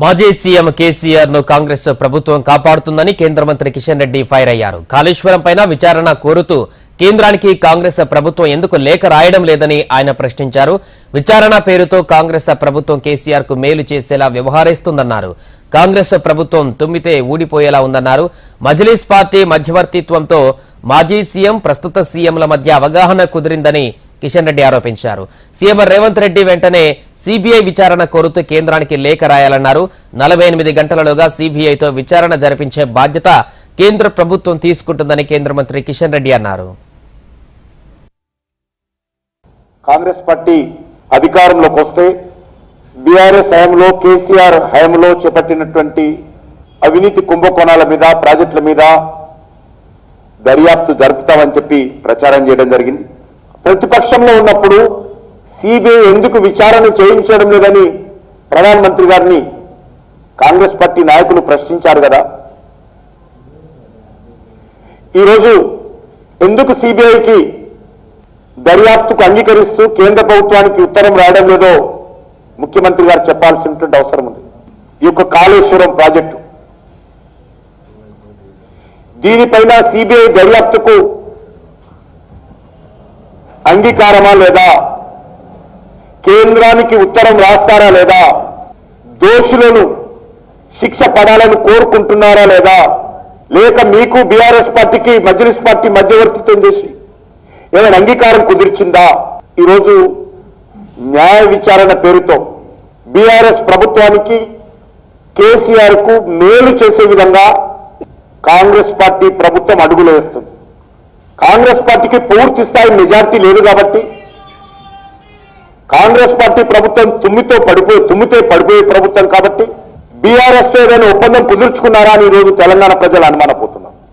మాజీ సీఎం కేసీఆర్ను కాంగ్రెస్ ప్రభుత్వం కాపాడుతుందని కేంద్ర మంత్రి కిషన్ రెడ్డి ఫైర్ అయ్యారు. కాళేశ్వరం పైన విచారణ కోరుతూ కేంద్రానికి కాంగ్రెస్ ప్రభుత్వం ఎందుకు లేఖ రాయడం లేదని ఆయన ప్రశ్నించారు. విచారణ పేరుతో కాంగ్రెస్ ప్రభుత్వం కేసీఆర్కు మేలు చేసేలా వ్యవహరిస్తుందన్నారు. కాంగ్రెస్ ప్రభుత్వం తుమ్మితే ఊడిపోయేలా ఉందన్నారు. మజ్లీస్ పార్టీ మధ్యవర్తిత్వంతో మాజీ సీఎం ప్రస్తుత సీఎంల మధ్య అవగాహన కుదిరిందని కిషన్ రెడ్డి ఆరోపించారు. సీఎం రేవంత్ రెడ్డి వెంటనే సిబిఐ విచారణ కోరుతూ కేంద్రానికి లేఖ రాయాలన్నారు. నలభై ఎనిమిది గంటలలోగా సిబిఐతో విచారణ జరిపించే బాధ్యత కేంద్ర ప్రభుత్వం తీసుకుంటుందని కేంద్ర మంత్రి కిషన్ రెడ్డి అన్నారు. కాంగ్రెస్ పార్టీ అధికారంలోకి వస్తే బీఆర్ఎస్ హయాంలో కేసీఆర్ హయాంలో చేపట్టినటువంటి అవినీతి కుంభకోణాల మీద ప్రాజెక్టుల మీద దర్యాప్తు జరుపుతామని చెప్పి ప్రచారం చేయడం జరిగింది. ప్రతిపక్షంలో ఉన్నప్పుడు సిబిఐ ఎందుకు విచారణ చేయించడం లేదని ప్రధానమంత్రి గారిని కాంగ్రెస్ పార్టీ నాయకులు ప్రశ్నించారు కదా. ఈరోజు ఎందుకు సిబిఐకి దర్యాప్తుకు అంగీకరిస్తూ కేంద్ర ప్రభుత్వానికి ఉత్తరం రాయడం లేదో ముఖ్యమంత్రి గారు చెప్పాల్సినటువంటి అవసరం ఉంది. ఈ యొక్క కాళేశ్వరం ప్రాజెక్టు. దీనిపైన సిబిఐ దర్యాప్తుకు అంగీకారమా లేదా? కేంద్రానికి ఉత్తరం రాస్తారా లేదా? దోషులను శిక్ష పడాలని కోరుకుంటున్నారా లేదా? లేక మీకు బీఆర్ఎస్ పార్టీకి మజ్లిస్ పార్టీ మధ్యవర్తిత్వం చేసి ఏమైనా అంగీకారం కుదిర్చిందా? ఈరోజు న్యాయ విచారణ పేరుతో బీఆర్ఎస్ ప్రభుత్వానికి కేసీఆర్కు మేలు చేసే విధంగా కాంగ్రెస్ పార్టీ ప్రభుత్వం అడుగులు వేస్తుంది. కాంగ్రెస్ పార్టీకి పూర్తి స్థాయి మెజార్టీ లేదు కాబట్టి కాంగ్రెస్ పార్టీ ప్రభుత్వం తుమ్మితో పడిపోయి తుమ్మితే పడిపోయే ప్రభుత్వం కాబట్టి బీఆర్ఎస్తో ఏదైనా ఒప్పందం కుదుర్చుకున్నారా అని ఈరోజు తెలంగాణ ప్రజలు అనుమానపోతుంది